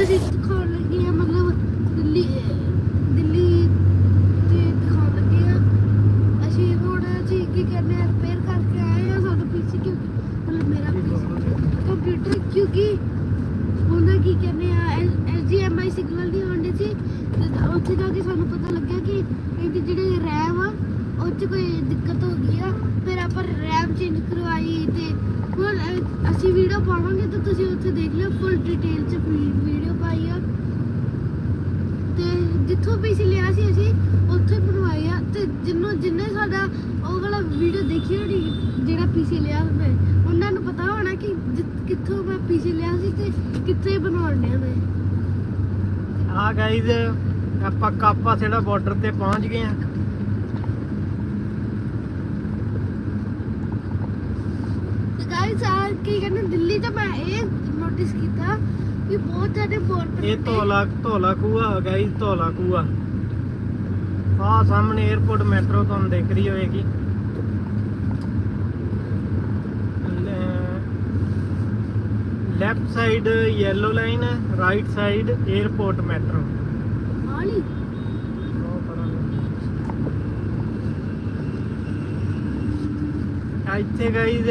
ਅੱਜ ਅਸੀਂ ਦਿਖਾਉਣ ਲੱਗੇ ਆ ਮਤਲਬ ਦਿੱਲੀ ਦਿੱਲੀ ਤੇ ਦਿਖਾਉਣ ਲੱਗੇ ਆ ਅਸੀਂ ਹੁਣ ਅਸੀਂ ਕੀ ਕਰਨੇ ਆ ਰਿਪੇਅਰ ਕਰਕੇ ਆਏ ਆ ਸਾਡਾ ਪੀਸੀ ਕਿਉਂਕਿ ਮਤਲਬ ਮੇਰਾ ਪੀਸੀ ਕੰਪਿਊਟਰ ਕਿਉਂਕਿ ਉਹਨਾਂ ਕੀ ਕਹਿੰਦੇ ਆ HDMI ਸਿਗਨਲ ਨਹੀਂ ਆਉਂਦੇ ਸੀ ਤੇ ਤਾਂ ਉੱਥੇ ਜਾ ਕੇ ਸਾਨੂੰ ਪਤਾ ਲੱਗਿਆ ਕਿ ਇਹਦੀ ਜਿਹੜੀ ਰੈਮ ਆ ਉਹ 'ਚ ਕੋਈ ਦਿੱਕਤ ਹੋ ਗਈ ਆ ਫਿਰ ਆਪਾਂ ਰੈਮ ਚੇਂਜ ਕਰਵਾਈ ਤੇ ਹੁਣ ਅ- ਅਸੀਂ ਵੀਡੀਓ ਪਾਵਾਂਗੇ ਤਾਂ ਤੁਸੀਂ ਉੱਥੇ ਦੇਖ ਲਿਓ ਫੁੱਲ ਡਿਟੇਲ 'ਚ ਵੀਡੀਓ ਪਾਈ ਆ। ਤੇ ਜਿੱਥੋਂ ਪੀਸੀ ਲਿਆ ਸੀ ਅਸੀਂ ਉੱਥੇ ਹੀ ਆ। ਤੇ ਜਿੰਨੂੰ ਜਿੰਨੇ ਸਾਡਾ ਉਹ ਵਾਲਾ ਵੀਡੀਓ ਦੇਖੀ ਹੋਣੀ, ਜਿਹੜਾ ਪੀਸੀ ਲਿਆ ਮੈਂ, ਉਹਨਾਂ ਨੂੰ ਪਤਾ ਹੋਣਾ ਕਿ ਕਿੱਥੋਂ ਮੈਂ ਪੀਸੀ ਲਿਆ ਸੀ ਤੇ ਕਿੱਥੇ ਬਣਾਉਣੇ ਮੈਂ। ਆ ਗਾਈਜ਼ ਆਪਾਂ ਕਾਪਾ ਜਿਹੜਾ ਬਾਰਡਰ ਤੇ ਪਹੁੰਚ ਗਏ ਆ ਤੇ ਗਾਇਸ ਆ ਕੀ ਕਹਿੰਦੇ ਦਿੱਲੀ ਚ ਮੈਂ ਇਹ ਨੋਟਿਸ ਕੀਤਾ ਕਿ ਬਹੁਤ ਜ਼ਿਆਦਾ ਬੋਰਡ ਇਹ ਧੌਲਾ ਧੌਲਾ ਕੂਆ ਗਾਇਸ ਧੌਲਾ ਕੂਆ ਆ ਸਾਹਮਣੇ 에어ਪੋਰਟ ਮੈਟਰੋ ਤੁਹਾਨੂੰ ਦੇਖ ਰਹੀ ਹੋਏਗੀ left side yellow line right side airport metro ਆਲੀ ਇੱਥੇ guys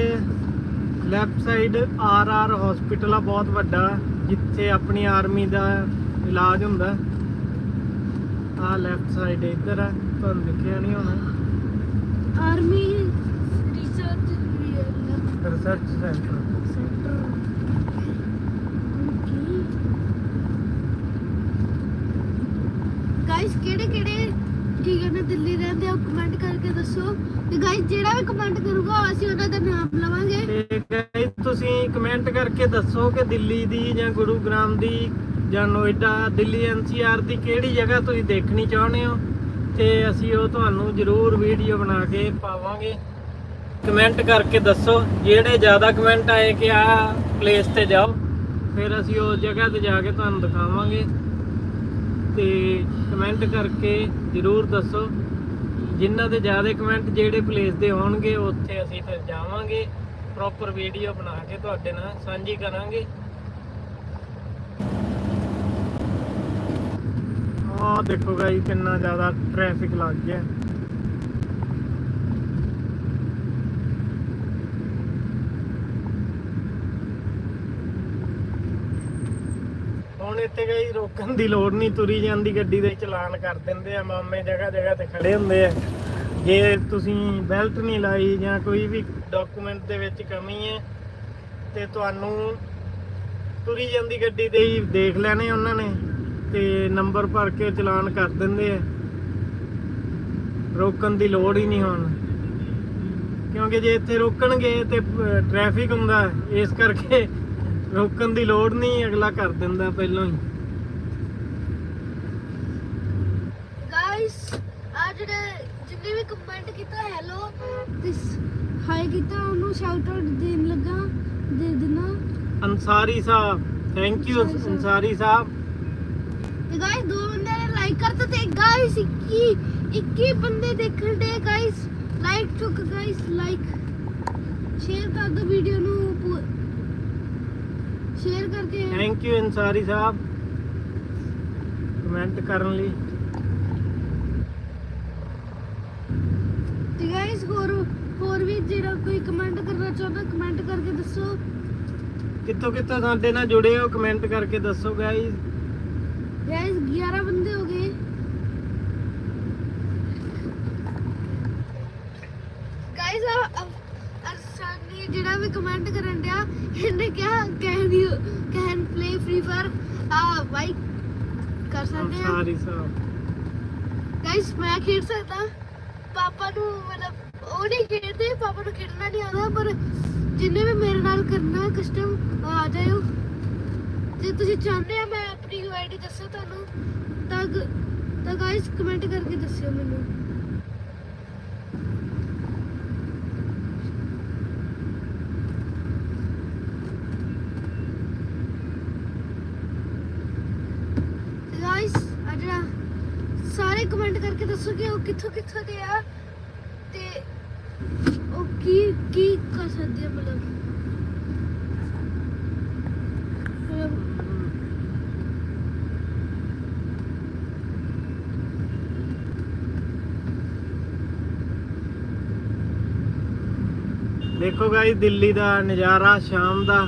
left side R R hospital ਆ ਬਹੁਤ ਵੱਡਾ ਜਿੱਥੇ ਆਪਣੀ ਆਰਮੀ ਦਾ ਇਲਾਜ ਹੁੰਦਾ। ਆ ਲੈਫਟ ਸਾਈਡ ਇੱਧਰ ਆ ਤੁਹਾਨੂੰ ਦਿਖਿਆ ਨਹੀਂ ਹੋਣਾ। Army research research centre centre guys ਕਿਹੜੇ ਕਿਹੜੇ ਕੀ ਕਹਿੰਦੇ, ਦਿੱਲੀ ਰਹਿੰਦੇ ਆ ਕਮੈਂਟ ਕਰਕੇ ਦੱਸੋ। ਤੇ ਗਾਇਸ ਜਿਹੜਾ ਵੀ ਕਮੈਂਟ ਕਰੂਗਾ, ਅਸੀਂ ਉਹਨਾਂ ਦਾ ਨਾਮ ਲਵਾਂਗੇ। ਤੇ ਗਾਈਜ਼ ਤੁਸੀਂ ਕਮੈਂਟ ਕਰਕੇ ਦੱਸੋ ਕਿ ਦਿੱਲੀ ਦੀ ਜਾਂ ਗੁਰੂਗ੍ਰਾਮ ਦੀ ਜਾਂ ਨੋਇਡਾ, ਦਿੱਲੀ ਐਨਸੀਆਰ ਦੀ ਕਿਹੜੀ ਜਗ੍ਹਾ ਤੁਸੀਂ ਦੇਖਣੀ ਚਾਹੁੰਦੇ ਹੋ? ਤੇ ਅਸੀਂ ਉਹ ਤੁਹਾਨੂੰ ਜ਼ਰੂਰ ਵੀਡੀਓ ਬਣਾ ਕੇ ਪਾਵਾਂਗੇ। ਕਮੈਂਟ ਕਰਕੇ ਦੱਸੋ, ਜਿਹੜੇ ਜ਼ਿਆਦਾ ਕਮੈਂਟ ਆਏ ਕਿ ਆਹ ਪਲੇਸ ਤੇ ਜਾਓ, ਫਿਰ ਅਸੀਂ ਉਸ ਜਗ੍ਹਾ ਤੇ ਜਾ ਕੇ ਤੁਹਾਨੂੰ ਦਿਖਾਵਾਂਗੇ। ਤੇ ਕਮੈਂਟ ਕਰਕੇ ਜ਼ਰੂਰ ਦੱਸੋ। ਜਿਨ੍ਹਾਂ ਦੇ ਜ਼ਿਆਦਾ ਕਮੈਂਟ ਜਿਹੜੇ ਪਲੇਸ ਦੇ ਹੋਣਗੇ, ਉੱਥੇ ਅਸੀਂ ਫਿਰ ਜਾਵਾਂਗੇ। ਪ੍ਰੋਪਰ ਵੀਡੀਓ ਬਣਾ ਕੇ ਤੁਹਾਡੇ ਨਾਲ ਸਾਂਝੀ ਕਰਾਂਗੇ। ਆਹ ਦੇਖੋ ਗਾਈ ਕਿੰਨਾ ਜ਼ਿਆਦਾ ਟ੍ਰੈਫਿਕ ਲੱਗ ਗਿਆ। ਹੁਣ ਇੱਥੇ ਗਈ ਰੋਕਣ ਦੀ ਲੋੜ ਨਹੀਂ, ਤੁਰੀ ਜਾਂਦੀ ਗੱਡੀ ਦੇ ਚਲਾਨ ਕਰ ਦਿੰਦੇ ਆ, ਮਾਮੇ ਜਗ੍ਹਾ ਜਗ੍ਹਾ ਤੇ ਖੜੇ ਹੁੰਦੇ ਆ। ਜੇ ਤੁਸੀਂ ਬੈਲਟ ਨਹੀਂ ਲਾਈ ਜਾਂ ਕੋਈ ਵੀ ਡਾਕੂਮੈਂਟ ਦੇ ਵਿੱਚ ਕਮੀ ਹੈ, ਤੇ ਤੁਹਾਨੂੰ ਤੁਰੀ ਜਾਂਦੀ ਗੱਡੀ ਤੇ ਹੀ ਦੇਖ ਲੈਣੇ ਉਹਨਾਂ ਨੇ, ਤੇ ਨੰਬਰ ਭਰ ਕੇ ਚਲਾਨ ਕਰ ਦਿੰਦੇ ਆ। ਰੋਕਣ ਦੀ ਲੋੜ ਹੀ ਨਹੀਂ ਹੁਣ। ਕਿਉਂਕਿ ਜੇ ਇੱਥੇ ਰੋਕਣਗੇ ਤੇ ਟ੍ਰੈਫਿਕ ਹੁੰਦਾ, ਇਸ ਕਰਕੇ ਰੋਕਣ ਦੀ ਲੋੜ ਨਹੀਂ ਅਗਲਾ ਕਰ ਦਿੰਦਾ ਪਹਿਲਾਂ ਹੀ। ਗਾਇਸ ਆ ਜਿਹੜੇ ਜਿੰਨੇ ਵੀ ਕਮੈਂਟ ਕੀਤਾ ਹੈਲੋ ਦਿਸ ਹਾਈ ਕੀਤਾ ਉਹਨੂੰ ਸ਼ਾਊਟ ਆਊਟ ਦੇਣ ਲੱਗਾ ਦੇ ਦੇਣਾ। ਸਾਹਿਬ ਥੈਂਕ ਯੂ ਸਾਹਿਬ। ਤੇ ਗਾਇਸ ਦੋ ਬੰਦੇ ਨੇ ਲਾਈਕ ਕਰਤਾ ਤੇ ਗਾਇਸ 21 21 ਬੰਦੇ ਦੇਖਣ ਦੇ ਗਾਇਸ ਲਾਈਕ ਠੁਕ ਗਾਇਸ ਲਾਈਕ ਸ਼ੇਅਰ ਕਰ ਦੋ ਵੀਡੀਓ ਨੂੰ। ਸ਼ੇਅਰ ਕਰਕੇ ਥੈਂਕ ਯੂ ਅੰਸਾਰੀ ਸਾਹਿਬ। ਕਮੈਂਟ ਕਰਨ ਲਈ। ਤੇ ਗਾਇਸ ਹੋਰ ਹੋਰ ਵੀ ਜਿਹੜਾ ਕੋਈ ਕਮੈਂਟ ਕਰਨਾ ਚਾਹੁੰਦਾ ਕਮੈਂਟ ਕਰਕੇ ਦੱਸੋ। ਕਿੱਥੋਂ ਕਿੱਥੋਂ ਸਾਡੇ ਨਾਲ ਜੁੜੇ ਹੋ ਕਮੈਂਟ ਕਰਕੇ ਦੱਸੋ ਗਾਈਜ਼ ਗਾਇਸ 11 ਬੰਦੇ ਹੋ ਗਏ। ਗਾਇਸ ਅਰਸਾਨੀ ਜਿਹੜਾ ਵੀ ਕਮੈਂਟ ਕਰਨ ਡਿਆ ਇਹਨੇ ਕਿਹਾ can you can play Free Fire ਆ ਬਾਈ ਕਰ ਸਕਦੇ ਆ? ਅੰਸਾਰੀ ਸਾਹਿਬ ਗਾਇਸ ਮੈਂ ਖੇਡ ਸਕਦਾ। ਪਾਪਾ ਨੂੰ ਮਤਲਬ ਉਹ ਨਹੀਂ ਖੇਡਦੇ ਪਾਪਾ ਨੂੰ ਖੇਡਣਾ ਨਹੀਂ ਆਉਂਦਾ ਪਰ ਜਿੰਨੇ ਵੀ ਮੇਰੇ ਨਾਲ ਕਰਨਾ ਕਸਟਮ ਆ ਜਾਇਓ। ਜੇ ਤੁਸੀਂ ਚਾਹੁੰਦੇ ਆ ਮੈਂ ਆਪਣੀ ਆਈਡੀ ਦੱਸਾਂ ਤੁਹਾਨੂੰ ਤਾਂ ਤਾਂ ਗਾਇਸ ਕਮੈਂਟ ਕਰਕੇ ਦੱਸਿਓ ਮੈਨੂੰ। ਦੱਸੋਗੇ ਉਹ ਕਿੱਥੋਂ ਕਿੱਥੋਂ ਦੇ ਆ ਤੇ ਉਹ ਕੀ ਕੀ ਕਰ ਸਕਦੇ ਆ ਮਤਲਬ? ਦੇਖੋ ਗਾਈ ਦਿੱਲੀ ਦਾ ਨਜ਼ਾਰਾ, ਸ਼ਾਮ ਦਾ।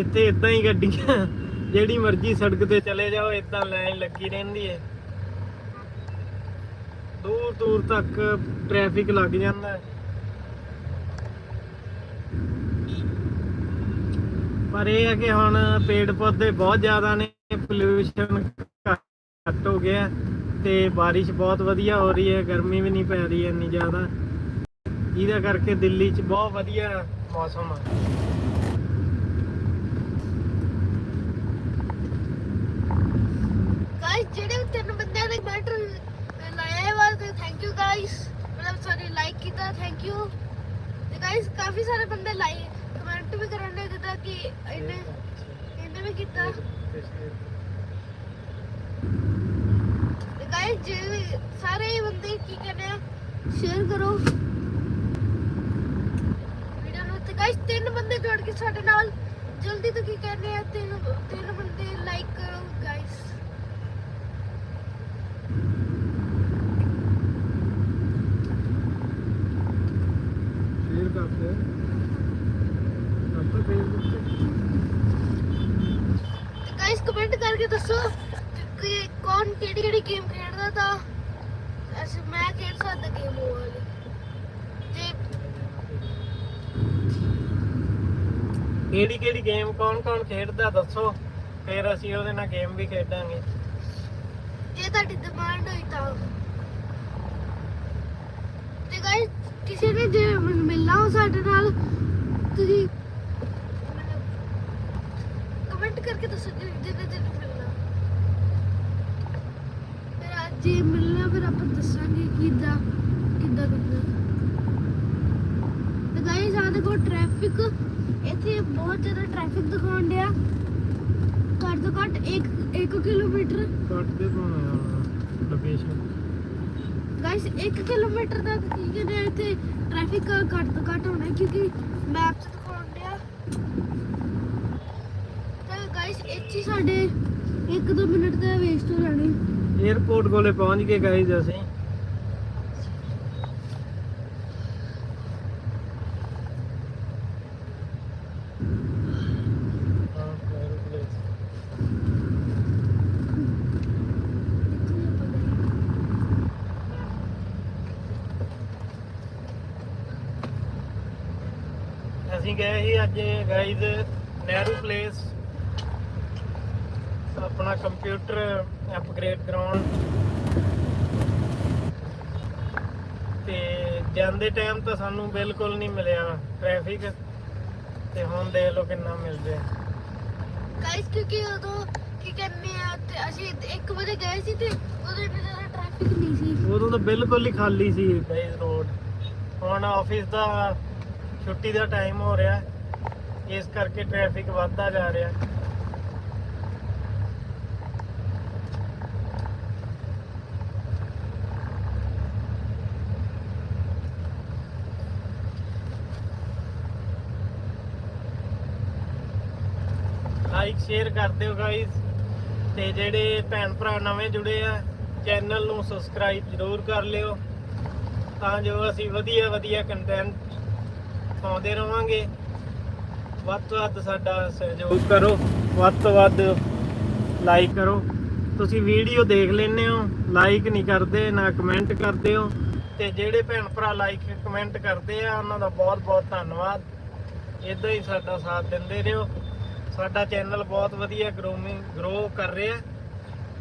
ਇੱਥੇ ਇਦਾਂ ਹੀ ਗੱਡੀਆਂ, ਜਿਹੜੀ ਮਰਜ਼ੀ ਸੜਕ ਤੇ ਚਲੇ ਜਾਓ ਇਦਾਂ ਲਾਈਨ ਲੱਗੀ ਰਹਿੰਦੀ ਹੈ। ਦੂਰ ਦੂਰ ਤੱਕ ਟ੍ਰੈਫਿਕ ਲੱਗ ਜਾਂਦਾ ਹੈ। ਪਰ ਇਹ ਹੈ ਕਿ ਹੁਣ ਪੇੜ ਪੌਦੇ ਬਹੁਤ ਜ਼ਿਆਦਾ ਨੇ ਪੋਲਿਊਸ਼ਨ ਘੱਟ ਹੋ ਗਿਆ ਤੇ ਬਾਰਿਸ਼ ਬਹੁਤ ਵਧੀਆ ਹੋ ਰਹੀ ਹੈ, ਗਰਮੀ ਵੀ ਨਹੀਂ ਪੈ ਰਹੀ ਇੰਨੀ ਜ਼ਿਆਦਾ। ਜਿਹਦਾ ਕਰਕੇ ਦਿੱਲੀ 'ਚ ਬਹੁਤ ਵਧੀਆ ਮੌਸਮ ਆ। ਗਾਇਸ ਜਿਹੜੇ ਤਿੰਨ ਬੰਦਿਆਂ ਨੇ ਕਮੈਂਟ ਲਾਇਆ ਥੈਂਕ ਯੂ ਗਾਇਸ ਮਤਲਬ ਸੌਰੀ ਲਾਈਕ ਕੀਤਾ ਥੈਂਕ ਯੂ ਤੇ ਗਾਇਸ ਕਾਫੀ ਸਾਰੇ ਬੰਦੇ ਲਾਈਕ ਕਮੈਂਟ ਵੀ ਕਰਨ ਦੇ ਜਿੱਦਾਂ ਕਿ ਇਹਨੇ ਇਹਨੇ ਵੀ ਕੀਤਾ ਤੇ ਗਾਇਸ ਜੇ ਸਾਰੇ ਬੰਦੇ ਕੀ ਕਹਿੰਦੇ ਆ ਸ਼ੇਅਰ ਕਰੋ ਵੀਡੀਓ ਨੂੰ ਤੇ ਗਾਇਸ ਤਿੰਨ ਬੰਦੇ ਜੁੜ ਕੇ ਸਾਡੇ ਨਾਲ ਜਲਦੀ ਤੋਂ ਕੀ ਕਹਿੰਦੇ ਆ ਤਿੰਨ ਤਿੰਨ ਬੰਦੇ ਲਾਈਕ ਕਰੋ ਫੇਸਬੁੱਕ ਤੇ ਗਾਇਸ ਕਮੈਂਟ ਕਰਕੇ ਦੱਸੋ ਕਿ ਕੌਣ ਕਿਹੜੀ ਕਿਹੜੀ ਗੇਮ ਖੇਡਦਾ ਤਾਂ ਅਸੀਂ ਮੈਂ ਖੇਡ ਸਕਦਾ ਗੇਮ ਉਹ ਵਾਲੀ। ਤੇ ਕਿਹੜੀ ਕਿਹੜੀ ਗੇਮ ਕੌਣ ਕੌਣ ਖੇਡਦਾ ਦੱਸੋ। ਫਿਰ ਅਸੀਂ ਉਹਦੇ ਨਾਲ ਗੇਮ ਵੀ ਖੇਡਾਂਗੇ। ਜੇ ਤੁਹਾਡੀ ਡਿਮਾਂਡ ਹੋਈ ਤਾਂ। ਤੇ ਗਾਇਸ ਕਿਸੇ ਨੇ ਜੇ ਮੈਨੂੰ ਮਿਲਣਾ ਹੋ ਸਾਡੇ ਨਾਲ, ਤੁਸੀਂ ਕਮੈਂਟ ਕਰਕੇ ਦੱਸੋ ਜਿਹਨੇ ਜਿਹਨੇ ਮਿਲਣਾ। ਫਿਰ ਅੱਜ ਜੇ ਮਿਲਣਾ, ਫਿਰ ਆਪਾਂ ਦੱਸਾਂਗੇ ਕਿੱਦਾਂ ਕਿੱਦਾਂ ਕਰਨਾ। ਤੇ ਗਾਇਸ ਆ ਦੇਖੋ ਟ੍ਰੈਫਿਕ ਇੱਥੇ ਬਹੁਤ ਜ਼ਿਆਦਾ ਟ੍ਰੈਫਿਕ ਦਿਖਾਉਣ ਡਿਆ। ਘੱਟ ਤੋਂ ਘੱਟ 1 1 ਕਿਲੋਮੀਟਰ। ਕੱਟ ਦੇ ਪਾਉਣਾ ਲੋਕੇਸ਼ਨ ਗਾਇਸ 1 ਕਿਲੋਮੀਟਰ ਦਾ ਕੀ ਕਹਿੰਦੇ ਆ ਇੱਥੇ? ਟ੍ਰੈਫਿਕ ਘੱਟ ਤੋਂ ਘੱਟ ਹੋਣਾ ਕਿਉਂਕਿ ਮੈਪ 'ਚ ਦਿਖਾਉਣ ਡਿਆ। ਤਾਂ ਗਾਇਸ ਇੱਥੇ ਸਾਡੇ 1-2 ਮਿੰਟ ਦਾ ਵੇਸਟ ਹੋ ਜਾਣੇ। 에어ਪੋਰਟ ਕੋਲੇ ਪਹੁੰਚ ਗਏ ਗਾਈਜ਼ ਅਸੀਂ ਇੱਥੇ ਹੀ ਆਪਾਂ ਗਏ ਅਸੀਂ ਗਏ ਸੀ ਅੱਜ ਗਾਈਜ਼ ਨਹਿਰੂ ਪਲੇਸ ਆਪਣਾ ਕੰਪਿਊਟਰ ਅਪਗ੍ਰੇਡ ਕਰਾਉਣ। ਤੇ ਜਾਂਦੇ ਟਾਈਮ ਤਾਂ ਸਾਨੂੰ ਬਿਲਕੁਲ ਨਹੀਂ ਮਿਲਿਆ ਟ੍ਰੈਫਿਕ ਤੇ ਹੁਣ ਦੇਖ ਲਓ ਕਿੰਨਾ ਮਿਲ ਰਿਹਾ ਗਾਇਸ ਕਿਉਂਕਿ ਉਦੋਂ ਕੀ ਕਹਿੰਦੇ ਆ ਤੇ ਅਸੀਂ 1 ਵਜੇ ਗਏ ਸੀ ਤੇ ਉਦੋਂ ਇੰਨਾ ਜ਼ਿਆਦਾ ਟ੍ਰੈਫਿਕ ਨਹੀਂ ਸੀ। ਉਦੋਂ ਤਾਂ ਬਿਲਕੁਲ ਹੀ ਖਾਲੀ ਸੀ ਗਾਈਜ਼ ਰੋਡ ਹੁਣ ਆਫਿਸ ਦਾ ਛੁੱਟੀ ਦਾ ਟਾਈਮ ਹੋ ਰਿਹਾ। ਇਸ ਕਰਕੇ ਟ੍ਰੈਫਿਕ ਵੱਧਦਾ ਜਾ ਰਿਹਾ। ਲਾਈਕ ਸ਼ੇਅਰ ਕਰ ਦਿਓ ਗਾਇਜ਼ ਤੇ ਜਿਹੜੇ ਭੈਣ ਭਰਾ ਨਵੇਂ ਜੁੜੇ ਆ ਚੈਨਲ ਨੂੰ ਸਬਸਕ੍ਰਾਈਬ ਜ਼ਰੂਰ ਕਰ ਲਿਓ। ਤਾਂ ਜੋ ਅਸੀਂ ਵਧੀਆ ਵਧੀਆ ਕੰਟੈਂਟ ਪਾਉਂਦੇ ਰਵਾਂਗੇ। ਵੱਧ ਤੋਂ ਵੱਧ ਸਾਡਾ ਸਹਿਯੋਗ ਕਰੋ, ਵੱਧ ਤੋਂ ਵੱਧ ਲਾਈਕ ਕਰੋ। ਤੁਸੀਂ ਵੀਡੀਓ ਦੇਖ ਲੈਂਦੇ ਹੋ ਲਾਈਕ ਨਹੀਂ ਕਰਦੇ, ਨਾ ਕਮੈਂਟ ਕਰਦੇ ਹੋ। ਤੇ ਜਿਹੜੇ ਭੈਣ ਭਰਾ ਲਾਈਕ ਕਮੈਂਟ ਕਰਦੇ ਆ, ਉਹਨਾਂ ਦਾ ਬਹੁਤ ਬਹੁਤ ਧੰਨਵਾਦ। ਇਦਾਂ ਹੀ ਸਾਡਾ ਸਾਥ ਦਿੰਦੇ ਰਹੋ। ਸਾਡਾ ਚੈਨਲ ਬਹੁਤ ਵਧੀਆ ਗਰੋਮਿੰਗ ਗਰੋ ਕਰ ਰਿਹਾ।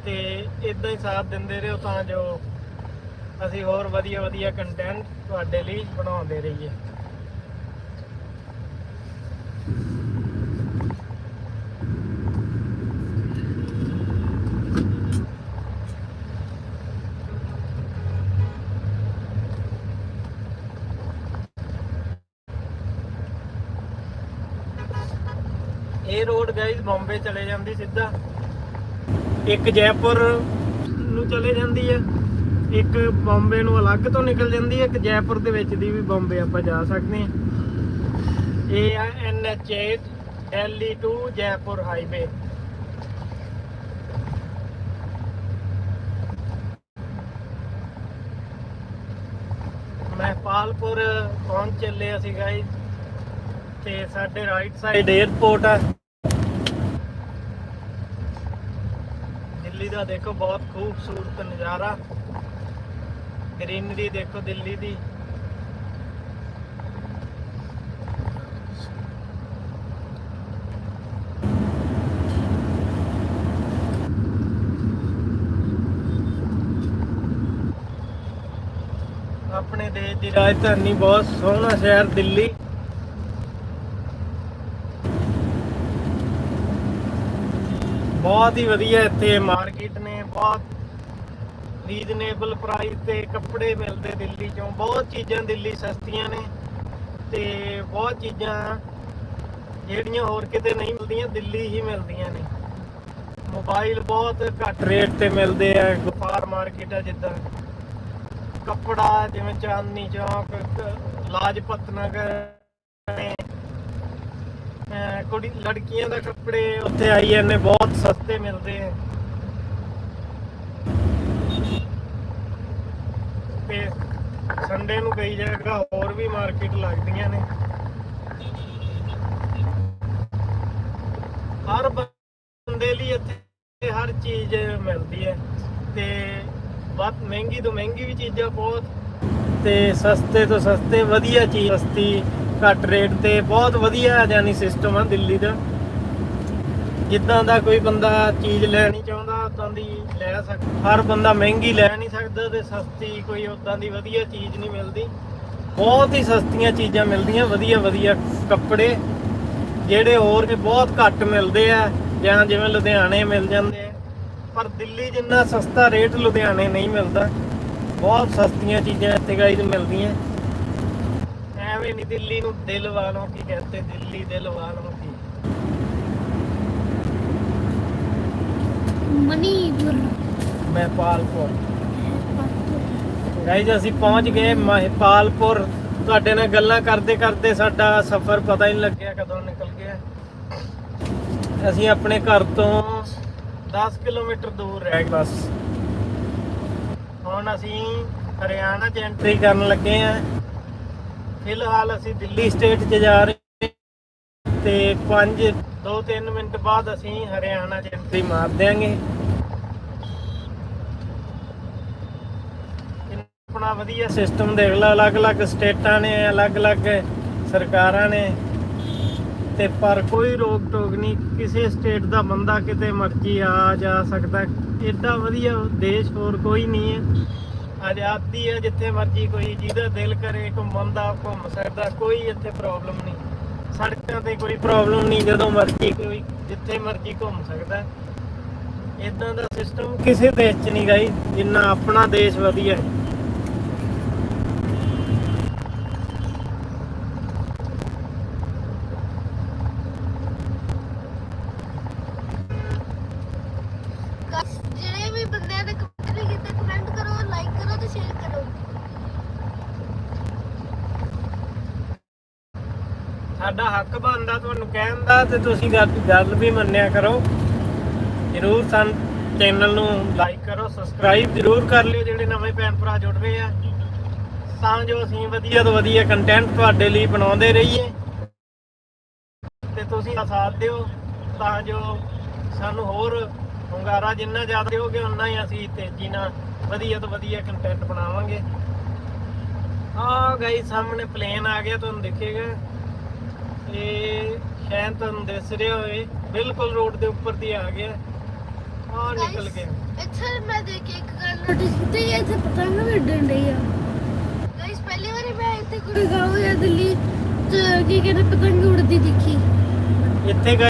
ਤੇ ਇਦਾਂ ਹੀ ਸਾਥ ਦਿੰਦੇ ਰਹੋ ਤਾਂ ਜੋ ਅਸੀਂ ਹੋਰ ਵਧੀਆ ਵਧੀਆ ਕੰਟੈਂਟ ਤੁਹਾਡੇ ਲਈ ਬਣਾਉਂਦੇ ਰਹੀਏ। ਇਹ ਰੋਡ ਗਾਈਜ਼ ਬੰਬੇ ਚਲੇ ਜਾਂਦੀ ਸਿੱਧਾ। ਇੱਕ ਜੈਪੁਰ ਨੂੰ ਚਲੇ ਜਾਂਦੀ ਹੈ ਇੱਕ ਬੰਬੇ ਨੂੰ ਅਲੱਗ ਤੋਂ ਨਿਕਲ ਜਾਂਦੀ ਹੈ ਇੱਕ ਜੈਪੁਰ ਦੇ ਵਿੱਚ ਦੀ ਵੀ ਬੰਬੇ ਆਪਾਂ ਜਾ ਸਕਦੇ ਹਾਂ ਇਹ ਆ NH8 Delhi to Jaipur highway Mahipalpur ਪਹੁੰਚ ਚੱਲੇ ਅਸੀਂ ਗਾਇਸ ਤੇ ਸਾਡੇ ਰਾਈਟ ਸਾਈਡ 에ਅਰਪੋਰਟ ਆ। ਦਿੱਲੀ ਦਾ ਦੇਖੋ ਬਹੁਤ ਖੂਬਸੂਰਤ ਨਜ਼ਾਰਾ। ਗ੍ਰੀਨਰੀ ਦੇਖੋ ਦਿੱਲੀ ਦੀ। ਆਪਣੇ ਦੀ ਰਾਜਧਾਨੀ ਬਹੁਤ ਸੋਹਣਾ ਸ਼ਹਿਰ ਦਿੱਲੀ। ਬਹੁਤ ਹੀ ਵਧੀਆ ਇੱਥੇ ਮਾਰਕੀਟ ਨੇ, ਬਹੁਤ ਰੀਜ਼ਨੇਬਲ ਪ੍ਰਾਈਸ ਤੇ ਕੱਪੜੇ ਮਿਲਦੇ ਦਿੱਲੀ ਚੋਂ। ਬਹੁਤ ਚੀਜ਼ਾਂ ਦਿੱਲੀ ਸਸਤੀਆਂ ਨੇ ਤੇ ਬਹੁਤ ਚੀਜ਼ਾਂ ਜਿਹੜੀਆਂ ਹੋਰ ਕਿਤੇ ਨਹੀਂ ਮਿਲਦੀਆਂ, ਦਿੱਲੀ ਹੀ ਮਿਲਦੀਆਂ ਨੇ। ਮੋਬਾਈਲ ਬਹੁਤ ਘੱਟ ਰੇਟ ਤੇ ਮਿਲਦੇ ਆ, ਗੁਫਾਰ ਮਾਰਕੀਟ ਆ ਜਿੱਦਾਂ। ਕੱਪੜਾ, ਜਿਵੇਂ ਚਾਂਦਨੀ ਚੌਕ, ਲਾਜਪਤ ਨਗਰ ਕੁੜੀ, ਲੜਕੀਆਂ ਦਾ ਕੱਪੜੇ ਉੱਥੇ ਆਈ ਜਾਂਦੇ ਬਹੁਤ ਸਸਤੇ ਮਿਲਦੇ ਆ। ਤੇ ਸੰਡੇ ਨੂੰ ਕਈ ਜਗ੍ਹਾ ਹੋਰ ਵੀ ਮਾਰਕੀਟ ਲੱਗਦੀਆਂ ਨੇ। ਹਰ ਬੰਦੇ ਲਈ ਇੱਥੇ ਹਰ ਚੀਜ਼ ਮਿਲਦੀ ਹੈ। ਤੇ ਬਹੁਤ ਮਹਿੰਗੀ ਤੋਂ ਮਹਿੰਗੀ ਵੀ ਚੀਜ਼ਾਂ ਬਹੁਤ ਤੇ ਸਸਤੇ ਤੋਂ ਸਸਤੇ ਵਧੀਆ ਚੀਜ਼, ਸਸਤੀ, ਘੱਟ ਰੇਟ ਤੇ ਬਹੁਤ ਵਧੀਆ ਜਾਨੀ ਸਿਸਟਮ ਆ ਦਿੱਲੀ ਦਾ। ਜਿੱਦਾਂ ਦਾ ਕੋਈ ਬੰਦਾ ਚੀਜ਼ ਲੈਣੀ ਚਾਹੁੰਦਾ, ਉਦਾਂ ਦੀ ਲੈ ਸਕਦਾ। ਹਰ ਬੰਦਾ ਮਹਿੰਗੀ ਲੈ ਨਹੀਂ ਸਕਦਾ ਤੇ ਸਸਤੀ ਕੋਈ ਉਦਾਂ ਦੀ ਵਧੀਆ ਚੀਜ਼ ਨਹੀਂ ਮਿਲਦੀ। ਬਹੁਤ ਹੀ ਸਸਤੀਆਂ ਚੀਜ਼ਾਂ ਮਿਲਦੀਆਂ, ਵਧੀਆ ਵਧੀਆ ਕੱਪੜੇ, ਜਿਹੜੇ ਹੋਰ ਵੀ ਬਹੁਤ ਘੱਟ ਮਿਲਦੇ ਆ, ਜਾਂ ਜਿਵੇਂ ਲੁਧਿਆਣੇ ਮਿਲ ਜਾਂਦੇ ਆ। ਪਰ ਦਿੱਲੀ ਜਿੰਨਾ ਸਸਤਾ ਰੇਟ ਲੁਧਿਆਣੇ ਨਹੀਂ ਮਿਲਦਾ। ਬਹੁਤ ਸਸਤੀਆਂ ਚੀਜ਼ਾਂ ਇੱਥੇ ਗਾਈਜ਼ ਮਿਲਦੀਆਂ। ਐਵੇਂ ਨਹੀਂ ਦਿੱਲੀ ਨੂੰ ਦਿਲ ਵਾਲੋਂ ਕੀ ਕਹਤੇ ਦਿੱਲੀ ਦਿਲ ਵਾਲੋਂ ਕੀ। ਮਨੀਪੁਰ ਮਹਿਪਾਲਪੁਰ ਗਾਈਜ਼ ਅਸੀਂ ਪਹੁੰਚ ਗਏ ਮਹਿਪਾਲਪੁਰ। ਤੁਹਾਡੇ ਨਾਲ ਗੱਲਾਂ ਕਰਦੇ ਕਰਦੇ ਸਾਡਾ ਸਫ਼ਰ ਪਤਾ ਹੀ ਨਹੀਂ ਲੱਗਿਆ ਕਦੋਂ ਨਿਕਲ ਗਿਆ। ਅਸੀਂ ਆਪਣੇ ਘਰ ਤੋਂ 10 ਕਿਲੋਮੀਟਰ ਦੂਰ ਰਹਿ ਬਸ। ਹੁਣ ਅਸੀਂ ਹਰਿਆਣਾ 'ਚ ਐਂਟਰੀ ਕਰਨ ਲੱਗੇ ਆਂ ਫਿਲਹਾਲ ਅਸੀਂ ਦਿੱਲੀ ਸਟੇਟ 'ਚ ਜਾ ਰਹੇ ਤੇ 5 2-3 ਮਿੰਟ ਬਾਅਦ ਅਸੀਂ ਹਰਿਆਣਾ 'ਚ ਐਂਟਰੀ ਮਾਰ ਦਿਆਂਗੇ। ਆਪਣਾ ਵਧੀਆ ਸਿਸਟਮ ਦੇਖ ਲਾ ਅਲੱਗ-ਅਲੱਗ ਸਟੇਟਾਂ ਨੇ ਅਲੱਗ-ਅਲੱਗ ਸਰਕਾਰਾਂ ਨੇ। ਤੇ ਪਰ ਕੋਈ ਰੋਕ ਟੋਕ ਨਹੀਂ, ਕਿਸੇ ਸਟੇਟ ਦਾ ਬੰਦਾ ਕਿਤੇ ਮਰਜ਼ੀ ਆ ਜਾ ਸਕਦਾ। ਏਡਾ ਵਧੀਆ ਦੇਸ਼ ਹੋਰ ਕੋਈ ਨਹੀਂ ਹੈ। ਆਜ਼ਾਦੀ ਹੈ ਜਿੱਥੇ ਮਰਜ਼ੀ ਕੋਈ ਜਿਹਦਾ ਦਿਲ ਕਰੇ, ਘੁੰਮਣ ਦਾ, ਘੁੰਮ ਸਕਦਾ, ਕੋਈ ਇੱਥੇ ਪ੍ਰੋਬਲਮ ਨਹੀਂ। ਸੜਕਾਂ ਤੇ ਕੋਈ ਪ੍ਰੋਬਲਮ ਨਹੀਂ, ਜਦੋਂ ਮਰਜ਼ੀ ਕੋਈ ਜਿੱਥੇ ਮਰਜ਼ੀ ਘੁੰਮ ਸਕਦਾ। ਇਦਾਂ ਦਾ ਸਿਸਟਮ ਕਿਸੇ ਦੇਸ਼ 'ਚ ਨਹੀਂ ਗਈ, ਜਿੰਨਾ ਆਪਣਾ ਦੇਸ਼ ਵਧੀਆ ਹੈ ਜਿਹੜੇ ਵੀ ਬੰਦਿਆਂ ਨੇ ਕਮੈਂਟ ਨਹੀਂ ਕੀਤਾ ਕਮੈਂਟ ਕਰੋ ਲਾਈਕ ਕਰੋ ਤੇ ਸ਼ੇਅਰ ਕਰੋ ਸਾਡਾ ਹੱਕ ਬਣਦਾ ਤੁਹਾਨੂੰ ਕਹਿਣ ਦਾ ਤੇ ਤੁਸੀਂ ਗੱਲ ਵੀ ਮੰਨਿਆ ਕਰੋ। ਜਰੂਰ ਸਨ ਚੈਨਲ ਨੂੰ ਲਾਈਕ ਕਰੋ ਸਬਸਕ੍ਰਾਈਬ ਜਰੂਰ ਕਰ ਲਿਓ ਜਿਹੜੇ ਨਵੇਂ ਭੈਣ ਭਰਾ ਜੁੜ ਰਹੇ ਆ। ਤਾਂ ਜੋ ਅਸੀਂ ਵਧੀਆ ਤੋਂ ਵਧੀਆ ਕੰਟੈਂਟ ਤੁਹਾਡੇ ਲਈ ਬਣਾਉਂਦੇ ਰਹੀਏ। ਤੇ ਤੁਸੀਂ ਸਾਥ ਦਿਓ, ਤਾਂ ਜੋ ਸਾਨੂੰ ਹੋਰ ਹੁੰਗਾਰਾ ਜਿੰਨਾ ਜ਼ਿਆਦਾ ਦਿਓਗੇ ਉਨਾ ਹੀ ਅਸੀਂ ਤੇਜ਼ੀ ਨਾਲ ਵਧੀਆ ਤੋਂ ਵਧੀਆ ਕੰਟੈਂਟ ਬਣਾਵਾਂਗੇ। ਆ ਗਈ ਸਾਹਮਣੇ ਪਲੇਨ ਆ ਗਿਆ, ਤੁਹਾਨੂੰ ਦਿਖੇਗਾ। ਇਹ ਸ਼ਾਇਦ ਤੁਹਾਨੂੰ ਦਿਸ ਰਿਹਾ ਹੋਵੇ ਬਿਲਕੁਲ ਰੋਡ ਦੇ ਉੱਪਰ ਦੀ ਆ ਗਿਆ। ਆ ਨਿਕਲ ਗਿਆ। ਇੱਥੇ ਮੈਂ ਦੇਖ ਇੱਕ ਗੱਲ ਨੋਟਿਸ ਕੀਤੀ ਹੈ ਇੱਥੇ ਪਤੰਗ ਵੀ ਉੱਡਣ ਡਈ ਆ। ਗਾਇਸ ਪਹਿਲੀ ਵਾਰੀ ਮੈਂ ਇੱਥੇ ਗੁੜਗਾਉਂ ਜਾਂ ਦਿੱਲੀ ਕੀ ਕਹਿੰਦੇ ਪਤੰਗ ਉੜਦੀ ਦੇਖੀ। ਇੱਥੇ